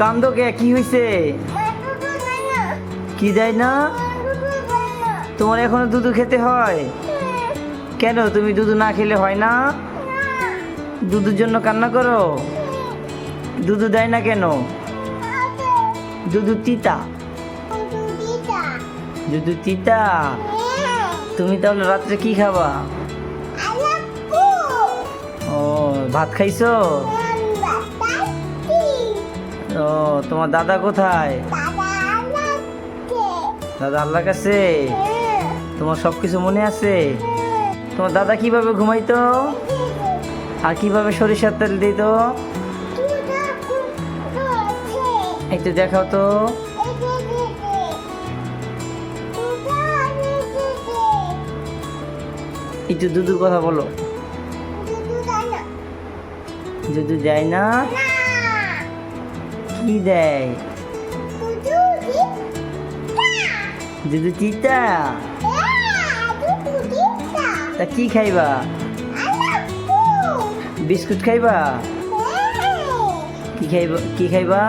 কান্দো কে কি হয়েছে কি দেয় না? তোমার এখনও দুধু খেতে হয়? কেন তুমি দুধু না খেলে হয় না? দুধুর জন্য কান্না করো? দুধু দেয় না কেন? দুধু তিতা। দুধু তিতা? তুমি তাহলে রাত্রে কি খাবা? ও, ভাত খাইছো? ও তোমার দাদা কোথায়? দাদা আল্লাহর কাছে? তোমার সব কিছু মনে আছে? তোমার দাদা কীভাবে ঘুমাইতো? আর কীভাবে সরিষার তেল দিত? একটু দেখাও তো। একটু দুধুর কথা বলো। দুধু দেয় না। কি দেয়? দুধু চিতা তা কি খাইবা? বিস্কুট খাইবা কি খাইবা? কি খাইবা?